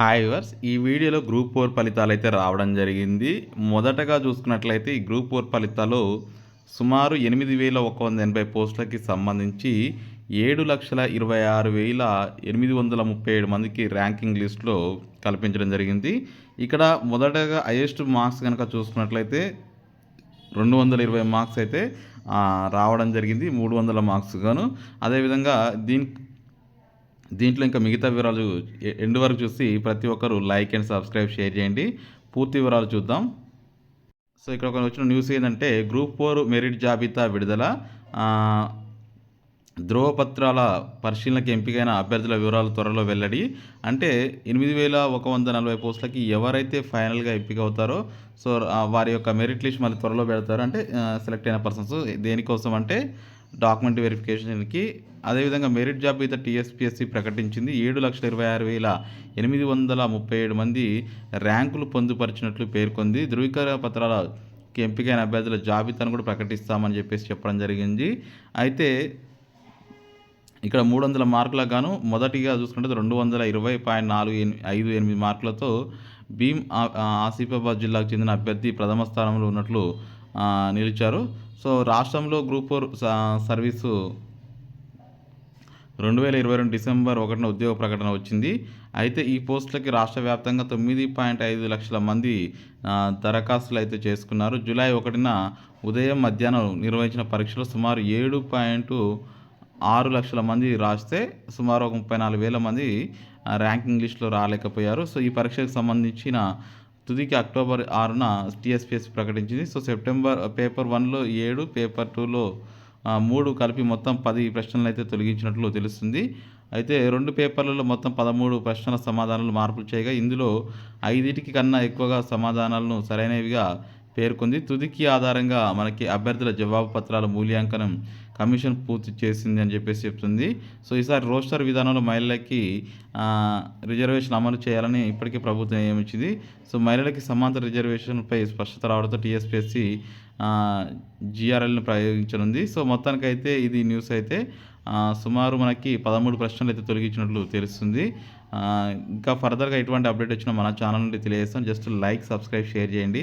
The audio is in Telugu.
హాయ్ వర్స్ ఈ వీడియోలో గ్రూప్ ఫోర్ ఫలితాలు అయితే రావడం జరిగింది. మొదటగా చూసుకున్నట్లయితే ఈ గ్రూప్ ఫోర్ ఫలితాలు సుమారు ఎనిమిది వేల ఒక వంద ఎనభై పోస్టులకి సంబంధించి ఏడు లక్షల ఇరవై ఆరు వేల ఎనిమిది వందల ముప్పై ఏడు మందికి ర్యాంకింగ్ లిస్ట్లో కల్పించడం జరిగింది. ఇక్కడ మొదటగా హైయెస్ట్ మార్క్స్ కనుక చూసుకున్నట్లయితే రెండు వందల ఇరవై మార్క్స్ అయితే రావడం జరిగింది. మూడు వందల మార్క్స్ గాను. అదేవిధంగా దీని దీంట్లో ఇంకా మిగతా వివరాలు ఎండ్ వరకు చూసి ప్రతి ఒక్కరు లైక్ అండ్ సబ్స్క్రైబ్ షేర్ చేయండి. పూర్తి వివరాలు చూద్దాం. సో ఇక్కడ ఒక వచ్చిన న్యూస్ ఏంటంటే గ్రూప్ ఫోర్ మెరిట్ జాబితా విడుదల. ధ్రువపత్రాల పరిశీలనకి ఎంపికైన అభ్యర్థుల వివరాలు త్వరలో వెల్లడి. అంటే ఎనిమిది వేల ఒక వంద నలభై పోస్టులకి ఎవరైతే ఫైనల్గా ఎంపిక అవుతారో సో వారి యొక్క మెరిట్ లిస్ట్ మళ్ళీ త్వరలో పెడతారు. అంటే సెలెక్ట్ అయిన పర్సన్స్ దేనికోసం అంటే డాక్యుమెంట్ వెరిఫికేషన్కి. అదేవిధంగా మెరిట్ జాబితా టీఎస్పీఎస్సీ ప్రకటించింది. ఏడు లక్షల ఇరవై ఆరు వేల ఎనిమిది వందల ముప్పై ఏడు మంది ర్యాంకులు పొందుపరిచినట్లు పేర్కొంది. ధృవీకరణ పత్రాల ఎంపికైన అభ్యర్థుల జాబితాను కూడా ప్రకటిస్తామని చెప్పేసి చెప్పడం జరిగింది. అయితే ఇక్కడ మూడు వందల మార్కులకు గాను మొదటిగా చూసుకుంటే రెండు వందల ఇరవై పాయింట్ నాలుగు ఐదు ఎనిమిది మార్కులతో భీమ్ ఆసిఫాబాద్ జిల్లాకు చెందిన అభ్యర్థి ప్రథమ స్థానంలో ఉన్నట్లు నిలిచారు. సో రాష్ట్రంలో గ్రూప్ ఫోర్ స- సర్వీసు రెండు వేల ఇరవై రెండు డిసెంబర్ ఒకటిన ఉద్యోగ ప్రకటన వచ్చింది. అయితే ఈ పోస్టులకి రాష్ట్ర వ్యాప్తంగా తొమ్మిది పాయింట్ ఐదు లక్షల మంది దరఖాస్తులు అయితే చేసుకున్నారు. జూలై ఒకటిన ఉదయం మధ్యాహ్నం నిర్వహించిన పరీక్షలో సుమారు ఏడు పాయింట్ ఆరు లక్షల మంది రాస్తే సుమారు ఒక ముప్పై నాలుగు వేల మంది ర్యాంకింగ్ లిస్టులో రాలేకపోయారు. సో ఈ పరీక్షకు సంబంధించిన తుదికి అక్టోబర్ ఆరున టీఎస్పీఎస్ ప్రకటించింది. సో సెప్టెంబర్ పేపర్ వన్లో ఏడు పేపర్ టూలో మూడు కలిపి మొత్తం పది ప్రశ్నలు అయితే తొలగించినట్లు తెలుస్తుంది. అయితే రెండు పేపర్లలో మొత్తం పదమూడు ప్రశ్నల సమాధానాలు మార్పులు చేయగా ఇందులో ఐదింటికి కన్నా ఎక్కువగా సమాధానాలను సరైనవిగా పేర్కొంది. తుదికి ఆధారంగా మనకి అభ్యర్థుల జవాబు పత్రాల మూల్యాంకనం కమిషన్ పూర్తి చేసింది అని చెప్పేసి చెప్తుంది. సో ఈసారి రోస్టర్ విధానంలో మహిళలకి రిజర్వేషన్ అమలు చేయాలని ఇప్పటికే ప్రభుత్వం నియమించింది. సో మహిళలకి సమాంతర రిజర్వేషన్పై స్పష్టత రావడంతో టీఎస్పీఎస్సీ జిఆర్ఎల్ని ప్రయోగించనుంది. సో మొత్తానికైతే ఇది న్యూస్ అయితే సుమారు మనకి పదమూడు ప్రశ్నలు అయితే తొలగించినట్లు తెలుస్తుంది. ఇంకా ఫర్దర్గా ఎటువంటి అప్డేట్ వచ్చినా మన ఛానల్ నుండి తెలియజేస్తాం జస్ట్ లైక్ సబ్స్క్రైబ్ షేర్ చేయండి.